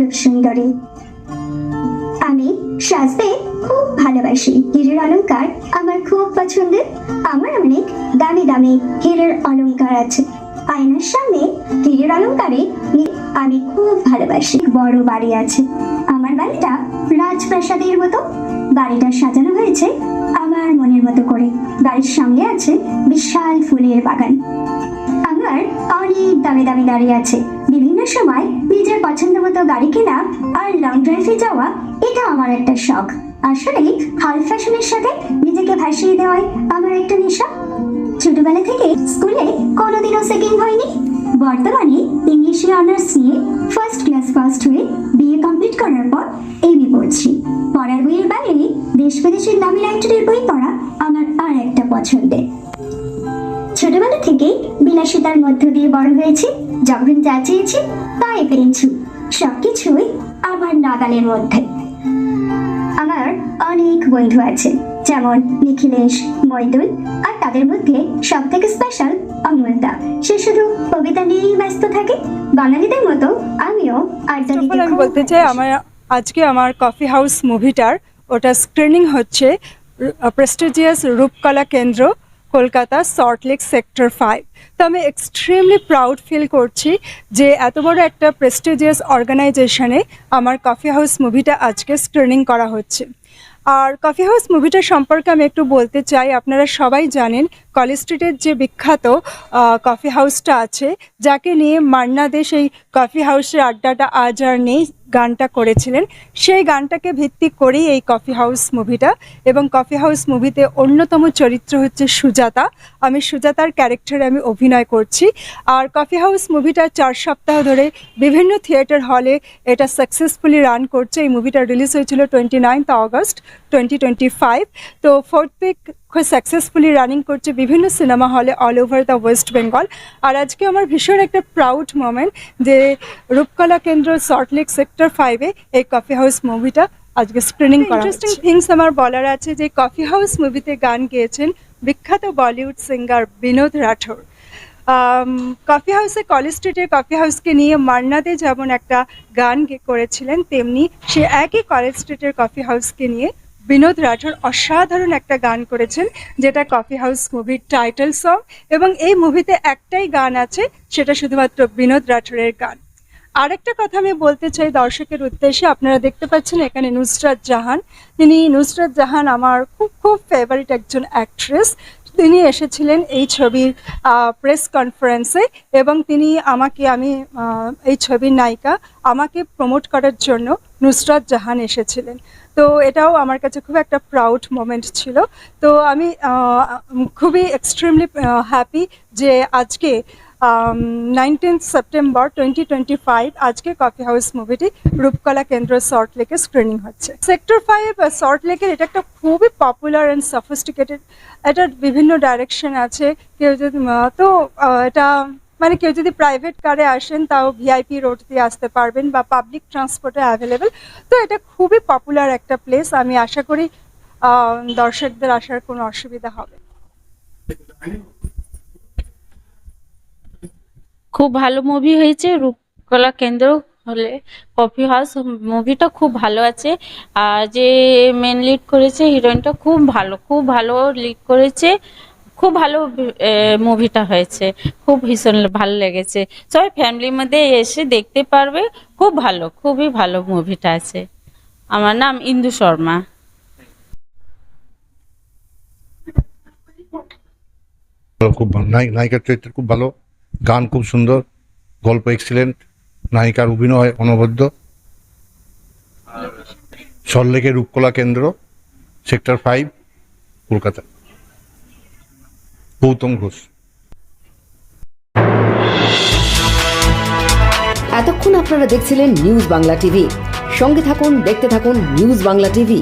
রূপ সুন্দরী। আমি সাজতে খুব ভালোবাসি। হীরের অলংকার আমার খুব পছন্দের। আমার অনেক দামি দামি হীরের অলংকার আছে। আয়নার সামনে হীরের অলংকারে নি- আমি খুব ভালোবাসি। বড় বাড়ি আছে। আমার বাড়িটা রাজপ্রাসাদের মতো। বাড়িটা সাজানো হয়েছে আমার মনের মতো করে। বাড়ির সঙ্গে আছে বিশাল ফুলের বাগান। আমার অনেক দামি দামি দাঁড়িয়ে আছে। বিভিন্ন সময় নিজের পছন্দ মতো গাড়ি কেনা আর লং ড্রাইভে যাওয়া এটা আমার একটা শখ। আসলে হাল ফ্যাশনের সাথে নিজেকে ভাসিয়ে দেওয়াই আমার একটা নেশা। ছোটবেলা থেকে স্কুলে কোনোদিনও সেকেন্ড হয়নি। বর্তমানে ইংলিশে অনার্স নিয়ে ফার্স্ট ক্লাস ফার্স্ট হয়ে বিএ কমপ্লিট করার পর এবি পড়ছি। পড়ার বইয়ের বাইরে দেশ বিদেশের নামি রাইটারের বই পড়া আমার আর একটা পছন্দের। ছোটবেলা থেকেই বিলাসিতার মধ্য দিয়ে বড় হয়েছে। যখন যা চেয়েছি তাই পেয়েছি সবকিছুই আমার নাগালের মধ্যে। আমার অনেক বন্ধু আছে যেমন নিখিলেশ মৈদুল আর তাদের মধ্যে সব থেকে স্পেশাল অমলদা। সে শুধু কবিতা নিয়েই ব্যস্ত থাকে বাঙালিদের মতো আমিও আড্ডা দিতে আমি বলতে চাই আমার আজকে আমার কফি হাউস মুভিটার ওটা স্ক্রিনিং হচ্ছে প্রেস্টিজিয়াস রূপকলা কেন্দ্র কলকাতা সল্টলেক সেক্টর ফাইভ তো আমি এক্সট্রিমলি প্রাউড ফিল করছি যে এত বড় একটা প্রেস্টিজিয়াস অর্গানাইজেশনে আমার কফি হাউস মুভিটা আজকে স্ক্রিনিং করা হচ্ছে। আর কফি হাউস মুভিটা সম্পর্কে আমি একটু বলতে চাই, আপনারা সবাই জানেন কলেজ স্ট্রিটের যে বিখ্যাত কফি হাউসটা আছে, যাকে নিয়ে মান্না দে সেই কফি হাউসের আড্ডাটা আজ আর নেই, গানটা করেছিলেন। সেই গানটাকে ভিত্তি করেই এই কফি হাউস মুভিটা এবং কফি হাউস মুভিতে অন্যতম চরিত্র হচ্ছে সুজাতা। আমি সুজাতার ক্যারেক্টারে আমি অভিনয় করছি। আর কফি হাউস মুভিটা চার সপ্তাহ ধরে বিভিন্ন থিয়েটার হলে এটা সাকসেসফুলি রান করছে। এই মুভিটা রিলিজ হয়েছিল twenty ninth August twenty twenty five তো ফোর্থ উইক সাকসেসফুলি রানিং করছে বিভিন্ন সিনেমা হলে all over the West Bengal আর আজকে আমার ভীষণ একটা প্রাউড মোমেন্ট যে রূপকলা কেন্দ্র সল্টলেক সেক্টর ফাইভে এই কফি হাউস মুভিটা আজকে স্ক্রিনিং করা ইন্টারেস্টিং থিংস আমার বলার আছে যে কফি হাউস মুভিতে গান গেয়েছেন বিখ্যাত Bollywood singer Binod Rathore. Coffee হাউসে কলেজ স্ট্রিটের কফি হাউসকে নিয়ে মান্নাদে যেমন একটা গান করেছিলেন, তেমনি সে একই কলেজ স্ট্রিটের কফি হাউসকে নিয়ে বিনোদ রাঠোর অসাধারণ একটা গান করেছেন, যেটা কফি হাউস মুভির টাইটেল সং এবং এই মুভিতে একটাই গান আছে, সেটা শুধুমাত্র বিনোদ রাঠোরের গান। আরেকটা কথা আমি বলতে চাই দর্শকের উদ্দেশ্যে, আপনারা দেখতে পাচ্ছেন এখানে নুসরাত জাহান। তিনি নুসরাত জাহান আমার খুব খুব ফেভারিট একজন অ্যাক্ট্রেস তিনি এসেছিলেন এই ছবির প্রেস কনফারেন্সে এবং তিনি আমাকে, আমি এই ছবির নায়িকা, আমাকে প্রমোট করার জন্য নুসরাত জাহান এসেছিলেন। তো এটাও আমার কাছে খুব একটা প্রাউড মোমেন্ট ছিল। তো আমি খুবই এক্সট্রিমলি হ্যাপি যে আজকে nineteenth September twenty twenty five আজকে কফি হাউস মুভিটি রূপকলা কেন্দ্র সল্ট লেকে স্ক্রিনিং হচ্ছে। সেক্টর ফাইভ সল্ট লেকের এটা একটা খুবই পপুলার অ্যান্ড সফিস্টিকেটেড এটার বিভিন্ন ডাইরেকশন আছে। কেউ যদি তো এটা মানে কেউ যদি প্রাইভেট কারে আসেন, তাও ভিআইপি রোড দিয়ে আসতে পারবেন বা পাবলিক ট্রান্সপোর্টে অ্যাভেলেবেল তো এটা খুবই পপুলার একটা প্লেস আমি আশা করি দর্শকদের আসার কোনো অসুবিধা হবে। খুব ভালো মুভি হয়েছে। রূপকলা কেন্দ্র হলে কফি হাউস মুভিটা খুব ভালো আছে। আর যে মেন লিড করেছে হিরোইনটা খুব ভালো খুব ভালো লিড করেছে। খুব ভালো মুভিটা হয়েছে। খুব ভীষণ ভালো লেগেছে। সবাই ফ্যামিলির মধ্যে এসে দেখতে পারবে। খুব ভালো, খুবই ভালো মুভিটা আছে। আমার নাম ইন্দু শর্মা। খুব নায়িকার চরিত্র খুব ভালো। গান খুব সুন্দর। গল্প এক্সিলেন্ট নায়িকার অভিনয় অনবদ্য। সল্লেকের রূপকলা কেন্দ্র সেক্টর ফাইভ কলকাতা। গৌতম ঘোষ। এতক্ষণ আপনারা দেখছিলেন নিউজ বাংলা টিভি। সঙ্গে থাকুন, দেখতে থাকুন নিউজ বাংলা টিভি।